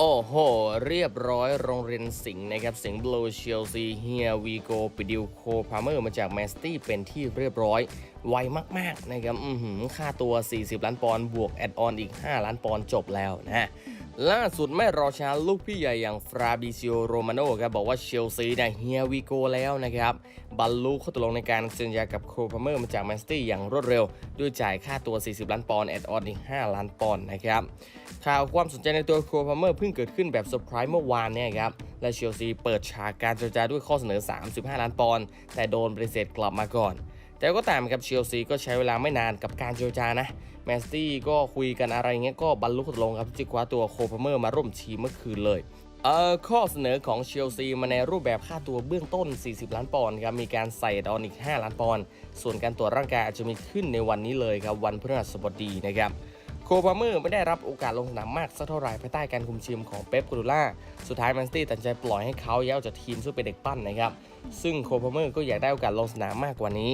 โอ้โห เรียบร้อยโรงเรียนสิงห์นะครับ สิงห์บลูเชลซีเฮียวีโกปิดิวโคพาเมอร์มาจากแมสตี้เป็นที่เรียบร้อย ไวมาก ๆ นะครับ อืค่าตัว 40 ล้านปอนด์บวกแอดออนอีก 5 ล้านปอนด์จบแล้วนะ ล่าสุดไม่รอช้าลูกพี่ใหญ่อย่างฟราบิซิโอโรมาโนครับบอกว่าเชลซีเนี่ยเฮียวีโกแล้วนะครับ บรรลุข้อตกลงในการเซ็นสัญญากับโคพาเมอร์มาจากแมนสตี้อย่างรวดเร็ว ด้วยจ่ายค่าตัว 40 ล้านปอนด์แอดออนอีก 5 ล้านปอนด์นะครับ ข่าวความสนใจในตัวโคพาเมอร์เพิ่งเกิดขึ้นแบบเซอร์ไพรส์เมื่อวานเนี่ยครับและเชลซีเปิดฉากการเจรจาด้วยข้อเสนอ 35 ล้านปอนด์แต่โดนปฏิเสธกลับมาก่อน แต่ก็ตามครับเชลซีก็ใช้เวลาไม่นานกับการเจรจานะแมนสตี้ก็คุยกันอะไรเงี้ยก็บรรลุข้อตกลงครับที่จะคว้าตัวโคพเมอร์มาร่วมทีมเมื่อคืนเลยเอ่อข้อเสนอของเชลซีมาในรูปแบบค่าตัวเบื้องต้น 40 ล้านปอนด์ครับมีการใส่ดอนอีก 5 ล้านปอนด์ส่วนการตรวจร่างกายอาจจะมีขึ้นในวันนี้เลยครับวันพฤหัสบดีนะครับโคพาเมอร์ไม่ได้รับโอกาสลงสนามมากสักเท่าไหร่ภายใต้การคุมทีมของเป๊ปกูดูล่า สุดท้ายแมนซิตี้ตัดใจปล่อยให้เขาย้ายออกจากทีมซึ่งเป็นเด็กปั้นนะครับ ซึ่งโคพาเมอร์ก็อยากได้โอกาสลงสนามมากกว่านี้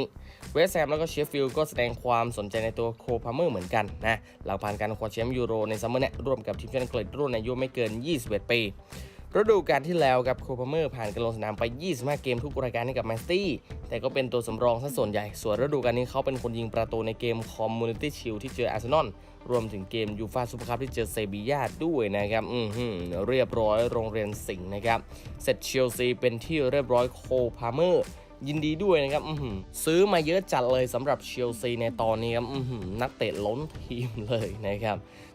เวสแฮมแล้วก็เชฟฟิลด์ก็แสดงความสนใจในตัวโคพาเมอร์เหมือนกันนะหลังผ่านการคว้าแชมป์ยูโรในซัมเมอร์เนี่ยร่วมกับทีมชาติอังกฤษรุ่นอายุไม่เกิน 21 ปี ฤดูกาลที่แล้วครับโคพาเมอร์ผ่านการลงสนามไป 25 เกมทุกรายการให้กับแมนซิตี้แต่ก็เป็นตัวสำรองซะส่วนใหญ่ ส่วนฤดูกาลนี้เขาเป็นคนยิงประตูในเกมคอมมูนิตี้ชิลที่เจออาร์เซนอลรวมถึงเกมยูฟาซูเปอร์คัพที่เจอเซบียาด้วยนะครับ อือหือเรียบร้อยโรงเรียนสิงห์นะครับ เสร็จเชลซีเป็นที่เรียบร้อยโคพาเมอร์ยินดีด้วยนะครับอื้อหือซื้อมาเยอะจัดเลยสำหรับเชลซีในตอนนี้ครับอื้อหือนักเตะล้นทีมเลยนะครับ